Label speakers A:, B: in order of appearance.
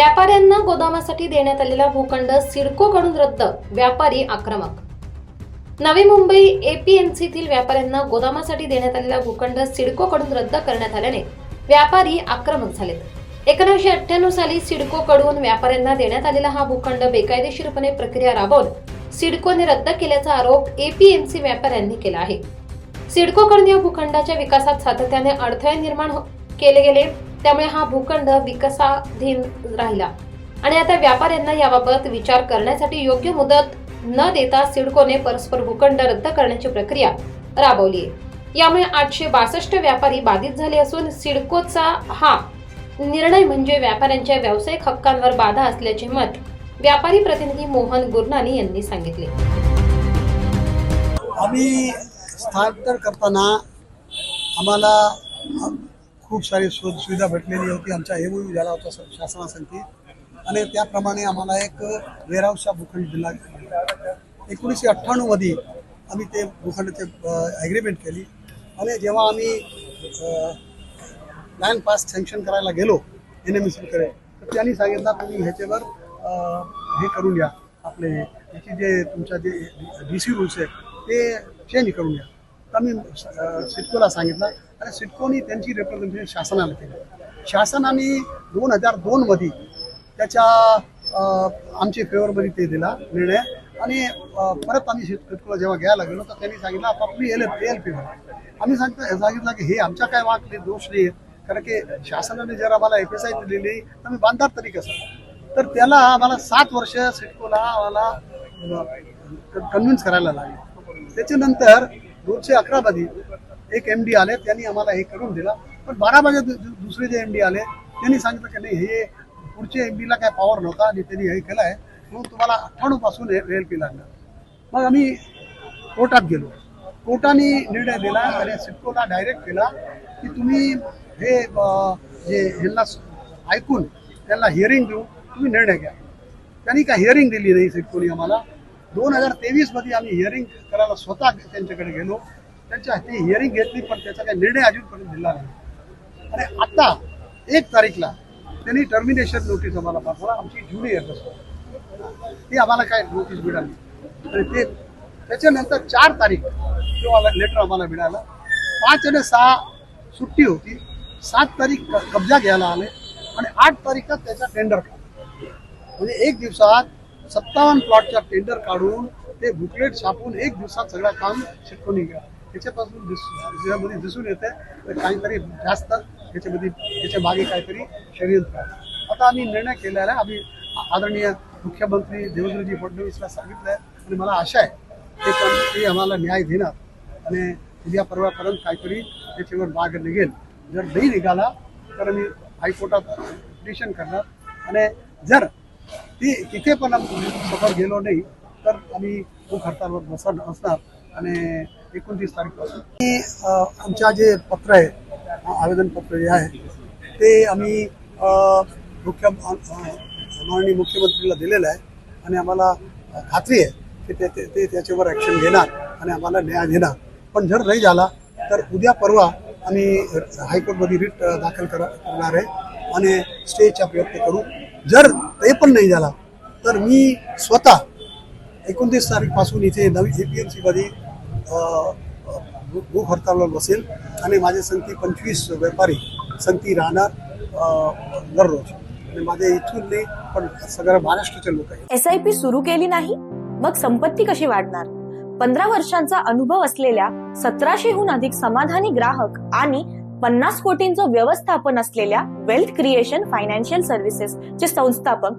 A: व्यापाऱ्यांना गोदामासाठी देण्यात आलेला भूखंड सिडकोकडून रद्द व्यापारी आक्रमक. नवी मुंबई एपीएमसीतील व्यापाऱ्यांना गोदामासाठी देण्यात आलेला भूखंड सिडकोकडून रद्द करण्यात आल्याने व्यापारी आक्रमक झालेत. एकोणीसशे अठ्ठ्याण्णव साली सिडकोकडून व्यापाऱ्यांना देण्यात आलेला हा भूखंड बेकायदेशीरपणे प्रक्रिया राबवून सिडकोने रद्द केल्याचा आरोप एपीएमसी व्यापाऱ्यांनी केला आहे. सिडकोकडून या भूखंडाच्या विकासात सातत्याने अडथळे निर्माण हो- केले गेले. त्यामुळे हा भूखंड विकासाधीन राहिला. आणि आता व्यापाऱ्यांना याबाबत विचार करण्यासाठी योग्य मुदत न देता सिडकोने परस्पर भूखंड रद्द करण्याची प्रक्रिया राबवली यामुळे आठशे बासष्ट व्यापारी बाधित झाले असून सिडकोचा हा निर्णय म्हणजे व्यापाऱ्यांच्या व्यावसायिक हक्कांवर बाधा असल्याचे मत व्यापारी प्रतिनिधी मोहन गुरनानी यांनी सांगितले.
B: आम्ही स्थानांतर करताना आम्हाला खूप सारी सु सुविधा भेटलेली होती. आमचा हे यू झाला होता स- शासनासाठी. आणि त्याप्रमाणे आम्हाला एक वेरहाऊसचा भूखंड दिला एकोणीसशे अठ्ठ्याण्णवमध्ये आम्ही ते भूखंडाचे ॲग्रीमेंट केली. आणि जेव्हा आम्ही लँड पास सँक्शन करायला गेलो एन एम सीकडे तर त्यांनी सांगितलं तुम्ही ह्याच्यावर हे करून घ्या आपले ह्याची जे तुमच्या जे डी सी रूल्स आहेत ते चेंज करून घ्या. तर मी सिटकोला सांगितलं आणि सिडकोनी त्यांची रिप्रेझेंटेशन शासनाला केलं. शासनाने दोन हजार दोनमध्ये त्याच्या आमचे फेवरमध्ये ते दिला निर्णय. आणि परत आम्ही सिडकोला जेव्हा घ्यायला गेलो तर त्यांनी सांगितलं आपापली एल एल पी आम्ही सांगतो सांगितलं की हे आमच्या काय वाकले दोष नाही कारण की शासनाने जर आम्हाला एफ एस आय दिलेली तर आम्ही बांधणार तरी कसं तर त्याला आम्हाला सात वर्ष सिडकोला आम्हाला कन्व्हिन्स करायला लागले. त्याच्यानंतर दोनशे अकरा मध्ये एक एम डी आले त्यांनी आम्हाला हे करून दिला. पण बारा वाजे दुसरे जे एम डी आले त्यांनी सांगितलं की नाही हे पुढच्या एम डीला काय पॉवर नव्हता आणि त्यांनी हे केलं आहे म्हणून तुम्हाला अठ्ठाणूपासून हे एल पी लागणार मग आम्ही कोर्टात गेलो. कोर्टाने निर्णय दिला आणि सिडकोला डायरेक्ट केला की तुम्ही हे जे ह्यांना ऐकून त्यांना हिअरिंग देऊ तुम्ही निर्णय घ्या. त्यांनी काय हिअरिंग दिली नाही सिडकोनी आम्हाला. दोन हजार तेवीसमध्ये आम्ही हिअरिंग करायला स्वतः त्यांच्याकडे गेलो. त्यांच्या हाती हिअरिंग घेतली पण त्याचा काही निर्णय अजूनपर्यंत दिला नाही. आणि आता एक तारीखला त्यांनी टर्मिनेशन नोटीस आम्हाला पाठवला. आमची ज्युनियर ती आम्हाला काय नोटीस मिळाली? आणि ते त्याच्यानंतर चार तारीख तो लेटर आम्हाला मिळाला. पाच आणि सहा सुट्टी होती. सात तारीख कब्जा घ्यायला आले. आणि आठ तारीखला त्याचा टेंडर काढला. म्हणजे एक दिवसात सत्तावन्न प्लॉटचा टेंडर काढून ते बुकलेट छापून एक दिवसात सगळं काम शिकवून गेला त्याच्यापासून दिस दिसून येते तर काहीतरी जास्त त्याच्यामध्ये त्याच्यामागे काहीतरी षडयंत्र आहे. आता आम्ही निर्णय केलेला आहे. आम्ही आदरणीय मुख्यमंत्री देवेंद्रजी फडणवीसला सांगितलं आहे आणि मला आशा आहे ते पण ते आम्हाला न्याय देणार. आणि उद्या परवापर्यंत काहीतरी त्याच्यावर माग निघेल. जर नाही निघाला तर मी हायकोर्टात पिटिशन करणार. आणि जर ती तिथे पण आम्ही सफर गेलो नाही तर आम्ही भूक हडतालवर बसणार असणार. आणि एकोणतीस तारीखपासून. आणि, आमच्या जे पत्र आहे आवेदनपत्र जे आहे ते आम्ही मुख्य माननीय मुख्यमंत्रीला दिलेलं आहे आणि आम्हाला खात्री आहे की ते ते- ते त्याच्यावर ॲक्शन घेणार आणि आम्हाला न्याय देणार. पण जर नाही झाला तर उद्या परवा आम्ही हायकोर्टमध्ये रिट दाखल करणार आहे आणि स्टेचा प्रयत्न करू. जर ते पण नाही झाला तर मी स्वतः एकोणतीस तारीखपासून इथे नवी ए पी एम सीमध्ये भूक हडतालवर बसेल. आणि माझे संगती पंचवीस व्यापारी संगती राहणार दररोज. आणि माझे इथून नाही पण सगळ्या महाराष्ट्राचे लोक आहेत.
C: एस आय पी सुरू केली नाही मग संपत्ती कशी वाढणार? पंधरा वर्षांचा अनुभव असलेल्या सतराशेहून अधिक समाधानी ग्राहक आणि पन्नास कोटींचं व्यवस्थापन असलेल्या वेल्थ क्रिएशन फायनान्शियल सर्व्हिसेस चे संस्थापक